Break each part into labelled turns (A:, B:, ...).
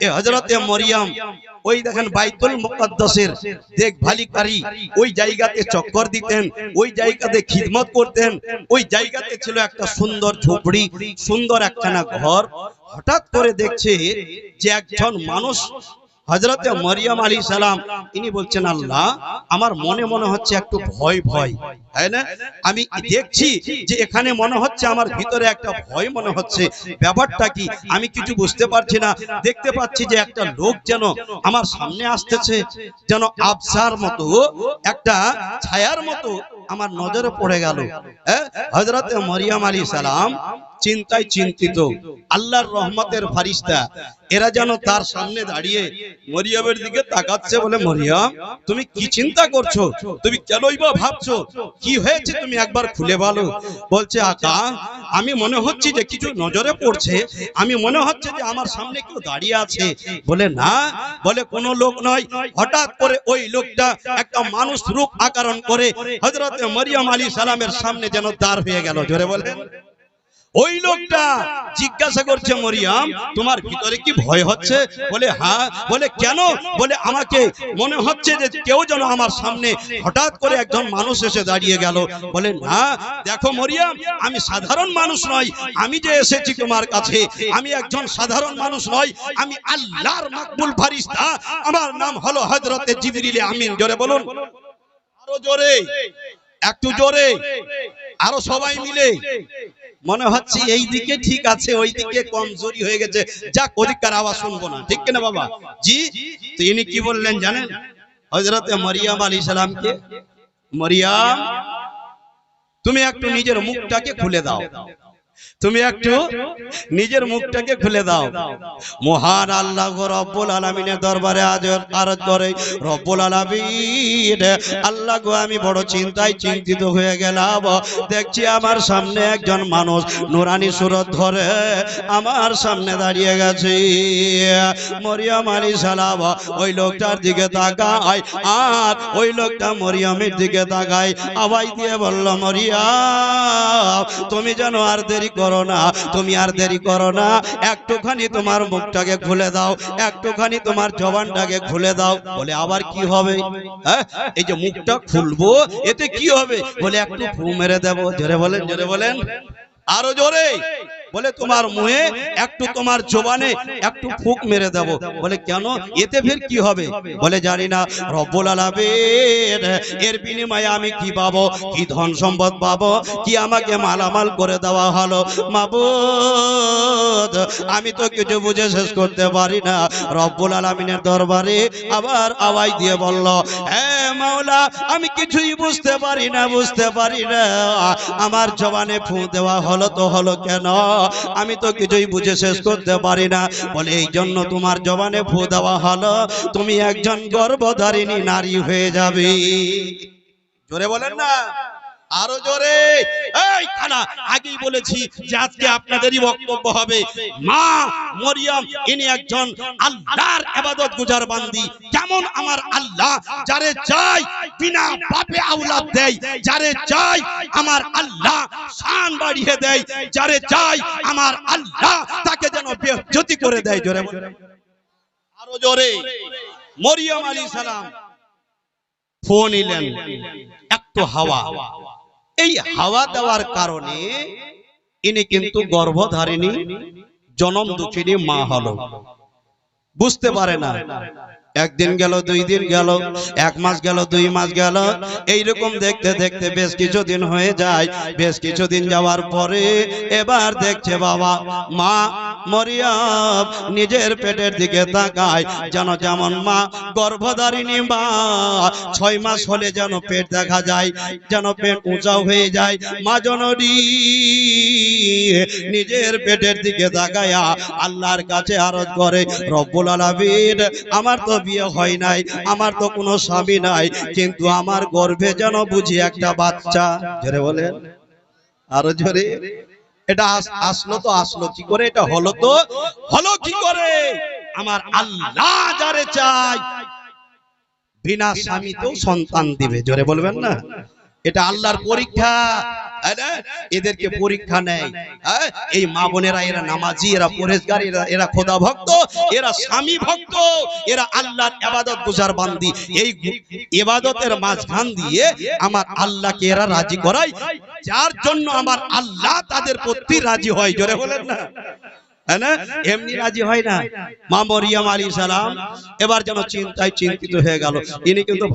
A: এ হজরতে ওই দেখেন ওই জায়গাতে চক্কর দিতেন, ওই জায়গাতে খিদমত করতেন, ওই জায়গাতে ছিল একটা সুন্দর ঝুপড়ি, সুন্দর ঘর। হঠাৎ করে দেখছে যে একজন মানুষ হজরতে মরিয়ম আলী সালাম তিনি বলছেন আল্লাহ আমার মনে মনে হচ্ছে একটু ভয় ভয় তাই না? আমি দেখছি যে এখানে মনে হচ্ছে আমার ভিতরে একটা ভয় মনে হচ্ছে। ব্যাপারটা কি? আমি কিছু বুঝতে পারছি না। দেখতে পাচ্ছি যে একটা লোক যেন আমার সামনে আসতেছে যেন আবসার মতো একটা ছায়ার মতো আমার নজরে পড়ে গেল। হজরতে মরিয়ম আলী সালাম চিন্তায় চিন্তিত। আল্লাহর রহমতের ফারিস্তা এরা যেন তার সামনে দাঁড়িয়ে মরিয়মের দিকে তাকাচ্ছে বলে মরিয়াম তুমি কি চিন্তা করছ? তুমি কেনই বা ভাবছ? কি হয়েছে তুমি একবার খুলে বলো। বলছে আকা আমি মনে হচ্ছে যে কিছু নজরে পড়ছে। আমি মনে হচ্ছে যে আমার সামনে কেউ দাঁড়িয়ে আছে। বলে না। বলে কোনো লোক নয়। হঠাৎ করে ওই লোকটা একটা মানুষ রূপ আকারণ করে হজরত মরিয়ম আলী সালামের সামনে যেন দাঁড় হয়ে গেল, জোরে বলে ওই লোকটা জিজ্ঞাসা করছে, মরিয়াম, তোমার ভিতরে কি ভয় হচ্ছে? বলে হ্যাঁ। বলে, কেন? বলে, আমাকে মনে হচ্ছে যে কেউ যেন আমার সামনে হঠাৎ করে একজন মানুষ এসে দাঁড়িয়ে গেল। বলে, না, দেখো মরিয়াম, আমি সাধারণ মানুষ নয় আমি যে এসেছি তোমার কাছে, আমি একজন সাধারণ মানুষ নয় আমি আল্লাহর মাকবুল ফারিস্তা আমার নাম হলো হযরতে জিবরিল আমিন। জোরে বলুন। আরও জোরে। একটু জোরে। আরও সবাই মিলে। মনে হচ্ছে এই দিকে ঠিক আছে, ওই দিকে কমজোরি হয়ে গেছে। যাক, ওদিককার আওয়াজ শুনব না। ঠিক কিনা বাবা? জি, তো ইনি কি বললেন জানেন? হজরতে মরিয়াম আলী সালামকে, মরিয়াম, তুমি একটু নিজের মুখটাকে খুলে দাও। তুমি একটু নিজের মুখটাকে খুলে দাও। মহান আল্লাহ গো রব্বুল আলামিনের দরবারে আজ আরজ করে। রব্বুল আলামিন আল্লাহ গো আমি বড় চিন্তায় চিন্তিত হয়ে গেলাম। দেখছি আমার সামনে একজন মানুষ নুরানি সুরত ধরে আমার সামনে দাঁড়িয়ে গেছে। মরিয়ম আলী সালাম ওই লোকটার দিকে তাকায় আর ওই লোকটা মরিয়মের দিকে তাকায়। আওয়াজ দিয়ে বলল মরিয়াম তুমি যেন আর দেরি করো না, তুমি আর দেরি করো না। একটুখানি তোমার মুখটাকে খুলে দাও, একটুখানি তোমার জবানটাকে খুলে দাও। বলে, আবার কি হবে? হ্যাঁ এই যে মুখটা খুলবো, এতে কি হবে? বলে, একটু ফু মেরে দেবো। জোরে বলেন জোরে বলেন। আরও জোরে। বলে তোমার মুহে একটু তোমার জবানে একটু ফুক মেরে দেব। বলে কেন? এতে ফের কি হবে? বলে জানি না। রব্বুল আলামিন এর বিনিময়ে আমি কি পাবো? কি ধন সম্পদ পাবো? কি আমাকে মালামাল করে দেওয়া হলো? মাবুদ আমি তো কিছু বুঝে শেষ করতে পারি না। রব্বুল আলামিনের দরবারে আবার আওয়াজ দিয়ে বলল হ্যাঁ মাওলা আমি কিছুই বুঝতে পারি না বুঝতে পারি না। আমার জবানে ফু দেওয়া হলো তো হলো কেন? আমি তো কিছুই বুঝে শেষ করতে পারি না। বলে, এই জন্য তোমার জবানে ফু দেওয়া হলো। তুমি একজন গর্ভধারিণী নারী হয়ে যাবে। জোরে বলেন না। আরও জোরে। এই খানা আগেই বলেছি যে আজকে আপনাদেরই বক্তব্য হবে। মা মরিয়ম, ইনি একজন আল্লাহর ইবাদত গুজার বান্দি। কেমন আমার আল্লাহ, যারে চাই বিনা পাপে আওলাদ দেয়, যারে চাই আমার আল্লাহ শান বাড়িয়ে দেয়, যারে চাই আমার আল্লাহ তাকে যেন বেজ্জতি করে দেয়, জোরে। আরও জোরে। মরিয়ম আলী সালাম ফোন নিলেন একটু হাওয়া। এই হাওয়া দেওয়ার কারণে ইনি কিন্তু গর্ভধারিণী, জনম দুঃখিনী মা হলো। বুঝতে পারে না। একদিন গেল দুই দিন গেল এক মাস গেল দুই মাস গেল। এইরকম দেখতে দেখতে বেশ কিছুদিন হয়ে যায় বেশ কিছুদিন যাওয়ার পরে এবার দেখছে বাবা মা মরিয়াম নিজের পেটের দিকে তাকায় যেন যেমন মা গর্ভধারিণী মা ছয় মাস হলে যেন পেট দেখা যায় যেন পেট উঁচাও হয়ে যায়। মা জননী নিজের পেটের দিকে তাকায়া আল্লাহর কাছে আরজ করে রব্বুল আলামিন আমার তো বিয়ে হয় নাই, আমার তো কোনো স্বামী নাই, কিন্তু আমার গর্ভে যেন বুঝি একটা বাচ্চা। জোরে বলেন। আরও জোরে। এটা আস- আসলো তো আসলো, কি করে এটা হলো তো? হলো কি করে? আমার আল্লাহ যারে চাই, বিনা স্বামীতেও সন্তান দিবে। জোরে বলবেন না? এটা আল্লাহর পরীক্ষা। এদেরকে পরীক্ষা নেয়? এই মা বোনেরা এরা নামাজি এরা পরেশগার এরা এরা খোদা ভক্ত এরা স্বামী ভক্ত এরা আল্লাহর এবাদত গুজার বান্দি। এই এবাদতের মাঝখান দিয়ে আমার আল্লাহকে এরা রাজি করায় যার জন্য আমার আল্লাহ তাদের প্রতি রাজি হয়। জোরে বলেন না। হ্যাঁ? এমনি রাজি হয় না। মা মরিয়াম আলী সালাম এবার যেন চিন্তায় চিন্তিত হয়ে গেল। ইনি কিন্তু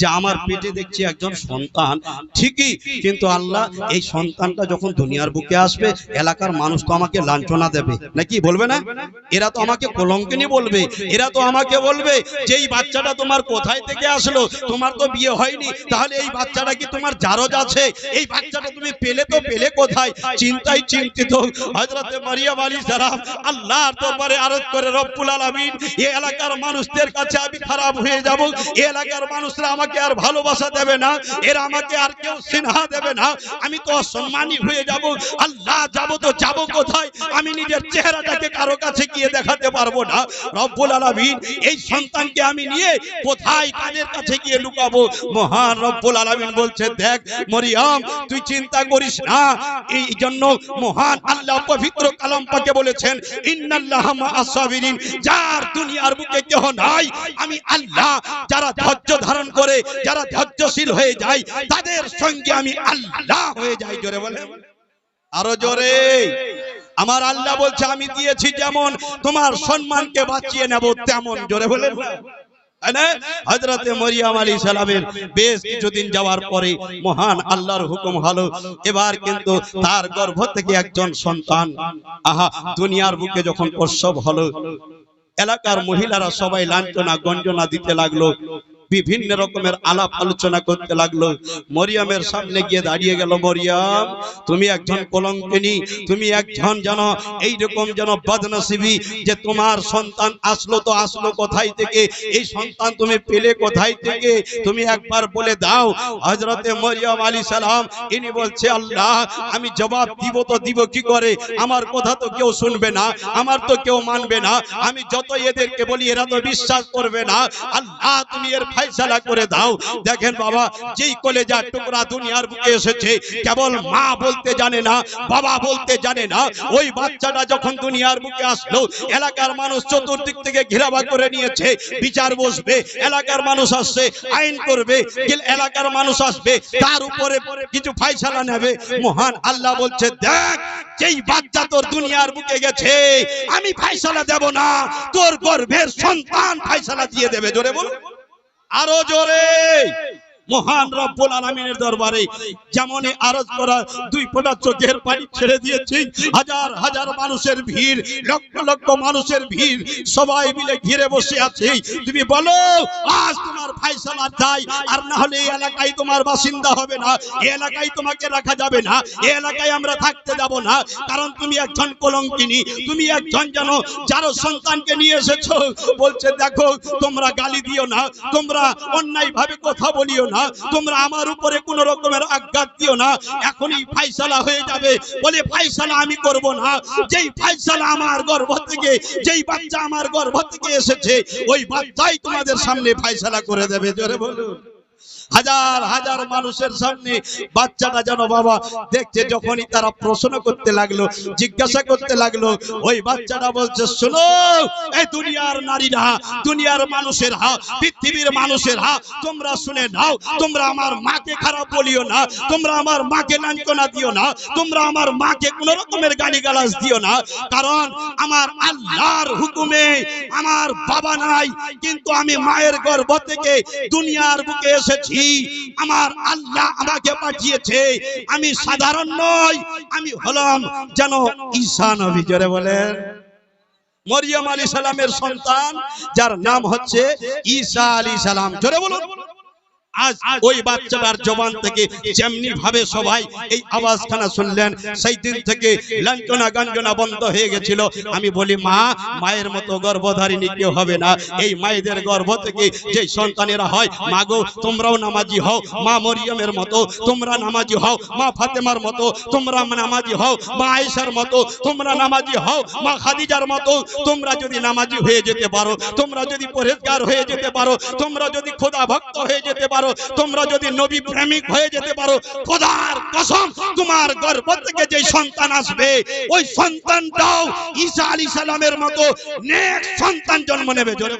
A: যে আমার পেটে দেখছি একজন সন্তান। ঠিকই, কিন্তু আল্লাহ এই সন্তানটা যখন দুনিয়ার বুকে আসবে, এলাকার মানুষ তো আমাকে লাঞ্ছনা দেবে। নাকি বলবে না? এরা তো আমাকে কলঙ্কিনী বলবে। এরা তো আমাকে বলবে যে এই বাচ্চাটা তোমার কোথায় থেকে আসলো? তোমার তো বিয়ে হয়নি। তাহলে এই বাচ্চাটা কি তোমার জারজ আছে? এই বাচ্চাটা তুমি পেলে তো পেলে কোথায়? চিন্তায় চিন্তিত। হযরতে মারিয়াম আলী সালাম আল্লাহর দরবারে আরজ করে রব্বুল আলামিন এই এলাকার মানুষদের কাছে আমি খারাপ হয়ে যাব। এই এলাকার মানুষরা আমাকে আর ভালোবাসা দেবে না। এরা আমাকে আর কেউ স্নেহা দেবে না। আমি তো অসম্মানী হয়ে যাব। আল্লাহ যাব তো যাব কোথায়? আমি নিজের চেহারাটাকে কারও কাছে গিয়ে দেখাতে পারব না। রব্বুল আলামিন, এই সন্তানকে আমি নিয়ে কোথায় কাদের কাছে গিয়ে লুকাবো? মহান রব্বুল আলামিন বলছে, দেখ মরিয়ম, তুই চিন্তা করিস না। এই জন্য মহান আল্লাহ পবিত্র কালাম পাকে বলেছেন যার দুনিয়ার বুকে কেহ নাই, আমি আল্লাহ, যারা ধৈর্য ধারণ করে, যারা ধৈর্যশীল হয়ে যায়, তাদের সঙ্গে আমি আল্লাহ হয়ে যাই, জোরে বলে আরও জোরে। আমার আল্লাহ বলছে, আমি দিয়েছি যেমন, তোমার সম্মানকে বাঁচিয়ে নেব তেমন জোরে বলে হজরতে মরিয়াম বেশ কিছুদিন যাওয়ার পরে মহান আল্লাহর হুকুম এবার কিন্তু তার গর্ভ থেকে একজন সন্তান। আহা, দুনিয়ার বুকে যখন প্রসব হলো, এলাকার মহিলারা সবাই লাঞ্ছনা, গঞ্জনা দিতে লাগল। বিভিন্ন রকমের আলাপ আলোচনা করতে লাগল। মরিয়ামের সামনে গিয়ে দাঁড়িয়ে গেল, মরিয়াম, তুমি একজন কলঙ্কিনী, তুমি একজন যেন এইরকম যেন বদনসিবি যে তোমার সন্তান আসলো তো আসলো কোথায় থেকে? এই সন্তান তুমি পেলে কোথায় থেকে? তুমি একবার বলে দাও। হজরতে মরিয়াম আলী সালাম, ইনি বলছে, আল্লাহ, আমি জবাব দিব তো দিব কি করে? আমার কথা তো কেউ শুনবে না, আমার তো কেউ মানবে না। আমি যত এদেরকে বলি, এরা তো বিশ্বাস করবে না। আল্লাহ, তুমি এর ফাইসালা করে দাও। দেখেন বাবা, যেই কলেজা টুকরা দুনিয়ার বুকে এসেছে, কেবল মা বলতে জানে না, বাবা বলতে জানে না। ওই বাচ্চাটা যখন দুনিয়ার বুকে আসলো, এলাকার মানুষ চতুর্দিক থেকে ঘেরাবা করে নিয়েছে, বিচার বসবে, এলাকার মানুষ আসছে, আইন করবে এলাকার মানুষ আসবে, তার উপরে কিছু ফাইসালা নেবে। মহান আল্লাহ বলছে, দেখ, যেই বাচ্চা তোর দুনিয়ার বুকে গেছে, আমি ফাইসালা দেব না, তোর গর্ভের সন্তান ফাইসালা দিয়ে দেবে। জোরে বল আরও জোরে। মহান রব্বুল আলামিনের দরবারে যেমন আরজ করা দুই ফোঁটা চোখের পানি ছেড়ে দিয়েছি, হাজার হাজার মানুষের ভিড়, লক্ষ লক্ষ মানুষের ভিড়, সবাই মিলে ঘিরে বসে আছে। তুমি বলো, আজ তোমার ফাইসালা চাই আর না হলে এই এলাকায় তোমার বাসিন্দা হবে না, এই এলাকায় তোমাকে রাখা যাবে না, এই এলাকায় আমরা থাকতে যাব না, কারণ তুমি একজন কলঙ্কিনী, তুমি একজন যেন যারো সন্তানকে নিয়ে এসেছ, বলছে, দেখো, তোমরা গালি দিও না, তোমরা অন্যায় ভাবে কথা বলিও না। তোমরা আমার উপরে কোন রকমের আঘাত দিও না। এখনই ফাইসালা হয়ে যাবে। বলে ফাইসালা আমি করব না। যেই ফাইসালা আমার গর্ভ থেকে, যেই বাচ্চা আমার গর্ভ থেকে এসেছে, ওই বাচ্চাই তোমাদের সামনে ফাইসালা করে দেবে। জোরে বলুন। হাজার হাজার মানুষের সামনে বাচ্চাটা যেন বাবা দেখছে যখনই তারা প্রশ্ন করতে লাগল, জিজ্ঞাসা করতে লাগল, ওই বাচ্চাটা বলছে, শোনো, এই দুনিয়ার নারীরা, দুনিয়ার মানুষের হা, পৃথিবীর মানুষের হা, তোমরা শুনে নাও, তোমরা আমার মাকে খারাপ বলিও না, তোমরা আমার মাকে লাঞ্ছনা দিও না, তোমরা আমার মাকে কোন রকমের গালিগালাজ দিও না, কারণ আমার আল্লাহর হুকুমে আমার বাবা নাই, কিন্তু আমি মায়ের গর্ভ থেকে দুনিয়ার বুকে এসেছি আমার আল্লাহ আমাকে পাঠিয়েছে। আমি সাধারণ নই, আমি হলাম যেন ঈশান নবী, জোরে বলেন। মরিয়ম আলী সালামের সন্তান, যার নাম হচ্ছে ঈশা আলী সালাম, জোরে বলুন। আজ ওই বাচ্চাটার জবান থেকে যেমনি ভাবে সবাই এই আওয়াজখানা শুনলেন সেই দিন থেকে লাঞ্ছনা গাঞ্জনা বন্ধ হয়ে গেছিল। আমি বলি মা মায়ের মতো গর্ভধারিণী কেউ হবে না। এই মায়েদের গর্ভ থেকে যে সন্তানেরা হয় মা গো তোমরাও নামাজি হও। মা মরিয়মের মতো তোমরা নামাজি হও। মা ফাতেমার মতো তোমরা নামাজি হও। মা আয়েশার মতো তোমরা নামাজি হও। মা খাদিজার মতো তোমরা যদি নামাজি হয়ে যেতে পারো তোমরা যদি পরেজগার হয়ে যেতে পারো তোমরা যদি খোদা ভক্ত হয়ে যেতে পারো পারো, তোমরা যদি নবী প্রেমিক হয়ে যেতে পারো, খোদার কসম, তোমার গর্ভ থেকে যে সন্তান আসবে, ওই সন্তানটাও ঈসা আলী সালামের মতো নেক সন্তান জন্ম নেবে, জোরে।